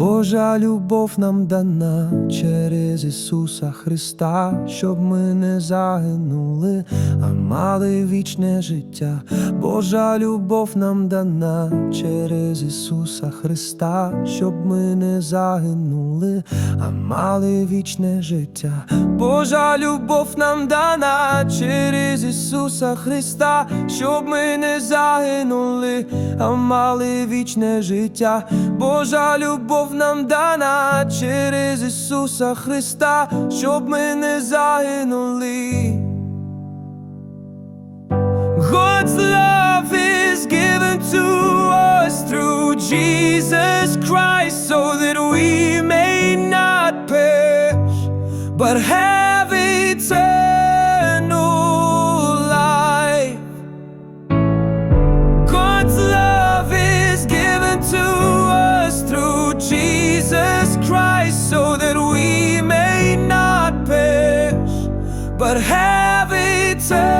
Божа любов нам дана через Ісуса Христа, щоб ми не загинули, а мали вічне життя. Божа любов нам дана через Ісуса Христа, щоб ми не загинули, а мали вічне життя. Божа любов нам дана через Ісуса Христа, щоб ми не загинули, а мали вічне життя. Божа любов нам дана через Ісуса Христа, щоб ми не загинули. God's love is given to us through Jesus Christ so that we may not perish but have eternal have eternal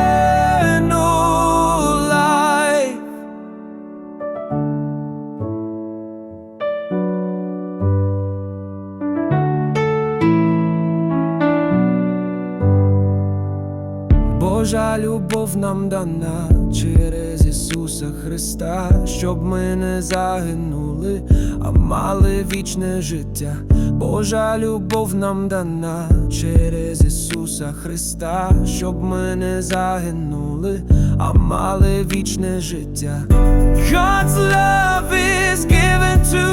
Божа любов нам дана через Ісуса Христа, щоб ми не загинули, а мали вічне життя. Божа любов нам дана через Ісуса Христа, щоб ми не загинули, а мали вічне життя. God's love is given to